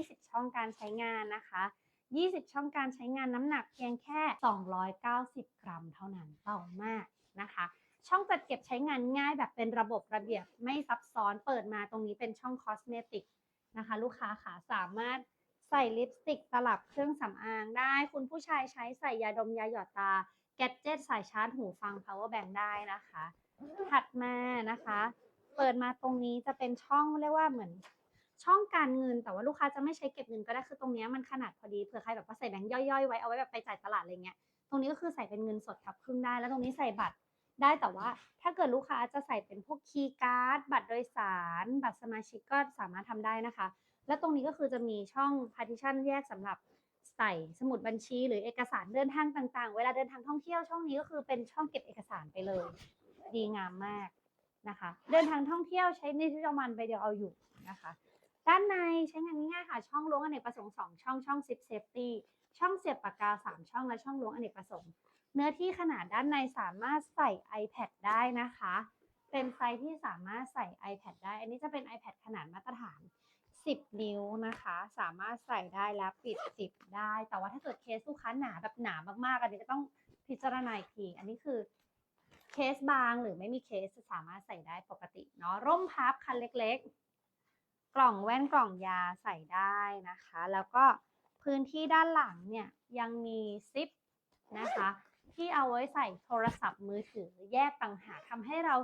20 ช่องการใช้งานนะคะ 20 ช่องการใช้งานน้ำหนักเพียงแค่ 290 กรัมเท่านั้นเบามากนะคะ ช่องจัดเก็บใช้งานง่ายแบบเป็นระบบระเบียบไม่ซับซ้อนเปิดมาตรงนี้เป็นช่องคอสเมติกนะคะ ลูกค้าค่ะสามารถใส่ลิปสติกตลับเครื่องสำอางได้ คุณผู้ชายใช้ใส่ยาดมยาหยอดตา แกดเจ็ตสายชาร์จหูฟัง power bank ได้นะคะ ถัดมานะคะ เปิดมาตรงนี้จะเป็นช่องเรียกว่าเหมือน ช่องการเงิน แต่ว่าลูกค้าจะไม่ใช้เก็บเงินก็ได้คือตรงนี้มันขนาดพอดีเผื่อใครแบบว่าใส่แบงค์ย่อยๆไว้เอาไว้แบบไปจ่ายตลาดอะไรเงี้ยตรงนี้ก็คือใส่เป็นเงินสดทับครึ่งได้ แล้วตรงนี้ใส่บัตรได้แต่ว่าถ้าเกิดลูกค้าจะใส่เป็นพวกคีย์การ์ดบัตรโดยสาร บัตรสมาชิกก็สามารถทำได้นะคะ และตรงนี้ก็คือจะมีช่อง partition แยกสำหรับใส่สมุดบัญชีหรือเอกสารเดินทางต่างๆ เวลาเดินทางท่องเที่ยวช่องนี้ก็คือเป็นช่องเก็บเอกสารไปเลย ดีงามมากนะคะ เดินทางท่องเที่ยวใช้ในชีวิตประจำวันไปเดียวเอาอยู่นะคะ ด้านในใช้งานง่ายๆค่ะช่องล้วงอเนกประสงค์สองช่องช่องซิปเซฟตี้ช่องเสียบปากกาสามช่องและช่องล้วงอเนกประสงค์ เนื้อที่ขนาดด้านในสามารถใส่ iPad ได้นะคะ เป็นไซส์ที่สามารถใส่ iPad ได้ อันนี้จะเป็น iPad ขนาดมาตรฐาน 10 นิ้วนะคะ สามารถใส่ได้และปิดจิบได้ แต่ว่าถ้าเกิดเคสลูกค้าหนาแบบหนามากๆ อันนี้ก็ต้องพิจารณาอีกที อันนี้คือเคสบางหรือไม่มีเคสสามารถใส่ได้ปกติเนาะร่มพับคันเล็ก กล่องแว่นกล่องยาใส่ได้นะคะ แล้วก็พื้นที่ด้านหลังเนี่ยยังมีซิปนะคะ ที่เอาไว้ใส่โทรศัพท์มือถือแยกต่างหากทำให้เรา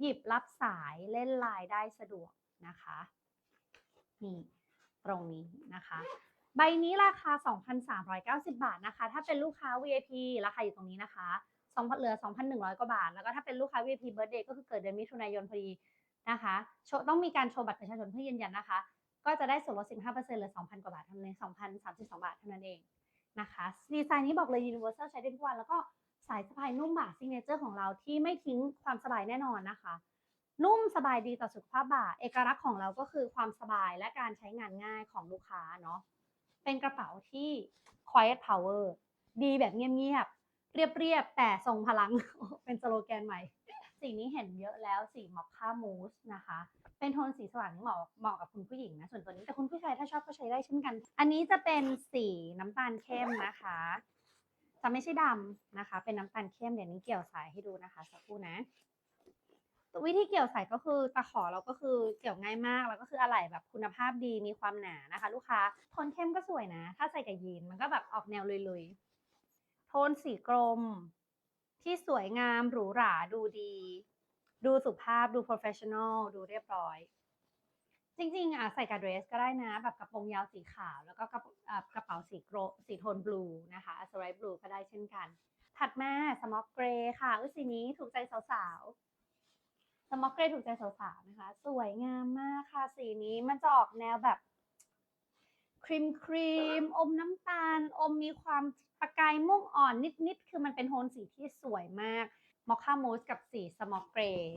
หยิบรับสายเล่นไลน์ได้สะดวกนะคะนี่ตรงนี้นะคะ ใบนี้ราคา 2,390 บาทนะคะ ถ้าเป็นลูกค้า VIP ราคาอยู่ตรงนี้นะคะ2เหลือ 2,100 กว่าบาท แล้วก็ถ้าเป็นลูกค้า VIP Birthday ก็คือเกิดเดือนมิถุนายนพอดี นะคะต้องมีการโชว์บัตรประชาชนเพื่อยืนยันนะคะ ก็จะได้ส่วนลด 15%เหลือ 2,000 กว่าบาทเท่านั้นเอง2,032 บาทเท่านั้นเองนะคะดีไซน์นี้บอกเลย Universal ใช้ได้ทุกวัน แล้วก็สายสะพายนุ่มบ่าซิงเนเจอร์ของเราที่ไม่ทิ้งความสบายแน่นอนนะคะ นุ่มสบายดีต่อสุขภาพบ่า เอกลักษณ์ของเราก็คือความสบายและการใช้งานง่ายของลูกค้าเนาะเป็นกระเป๋าที่ quiet power ดีแบบเงียบๆเรียบๆแต่ทรงพลังเป็นสโลแกนใหม่ สีนี้เห็นเยอะแล้วสีมอคค่ามูสนะคะ เป็นโทนสีสว่างที่เหมาะเหมาะกับคุณผู้หญิงนะ ส่วนตัวนี้แต่คุณผู้ชายถ้าชอบก็ใช้ได้เช่นกัน อันนี้จะเป็นสีน้ำตาลเข้มนะคะ จะไม่ใช่ดำนะคะ เป็นน้ำตาลเข้มเดี๋ยวนี้เกี่ยวสายให้ดูนะคะสักครู่นะวิธีเกี่ยวสายก็คือตะขอเราก็คือเกี่ยวง่ายมากแล้วก็คืออะไหล่แบบคุณภาพดีมีความหนานะคะ ลูกค้าโทนเข้มก็สวยนะ ถ้าใส่กับยีนมันก็แบบออกแนวลุยๆโทนสีกรม ที่สวยงามหรูหราดูดี ดูสุภาพดู professional ดูเรียบร้อย จริงๆอะใส่กับเดรสก็ได้นะ แบบกระโปรงยาวสีขาว แล้วก็กระกระเป๋าสีโกรสีโทนบลูนะคะสไลบลูก็ได้เช่นกัน ถัดมาสมอกเกรค่ะอุ้ยสีนี้ถูกใจสาวๆสมอกเกรถูกใจสาวๆนะคะ สวยงามมากค่ะสีนี้มันจะออกแนวแบบ ครีมครีมอมน้ำตาล อมมีความประกายม่วงอ่อนนิด ๆ คือมันเป็นโทนสีที่สวยมากมอคค่ามูสกับสีสมอกเกรย์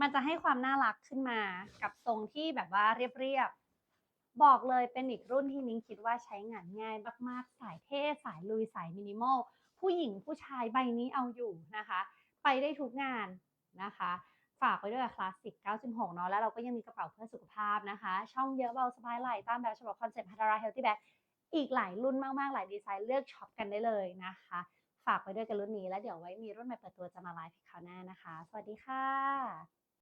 มันจะให้ความน่ารักขึ้นมากับทรงที่แบบว่าเรียบ ๆ บอกเลยเป็นอีกรุ่นที่นิ้งคิดว่าใช้งานง่ายมาก ๆ สายเท่สายลุยสายมินิมอลผู้หญิงผู้ชายใบนี้เอาอยู่นะคะ ไปได้ทุกงานนะคะ ฝากไว้ด้วยกับคลาสสิก 96 เนาะ แล้วเราก็ยังมีกระเป๋าเพื่อสุขภาพนะคะ ช่องเยอะเบาสบายไหล่ตามแบบฉบับคอนเซ็ปต์ฮัตราเฮลตี้แบ็คอีกหลายรุ่นมากๆ หลายดีไซน์เลือกช็อปกันได้เลยนะคะ ฝากไปด้วยกันรุ่นนี้ แล้วเดี๋ยวไว้มีรุ่นใหม่เปิดตัวจะมาไลฟ์คราวหน้านะคะ สวัสดีค่ะ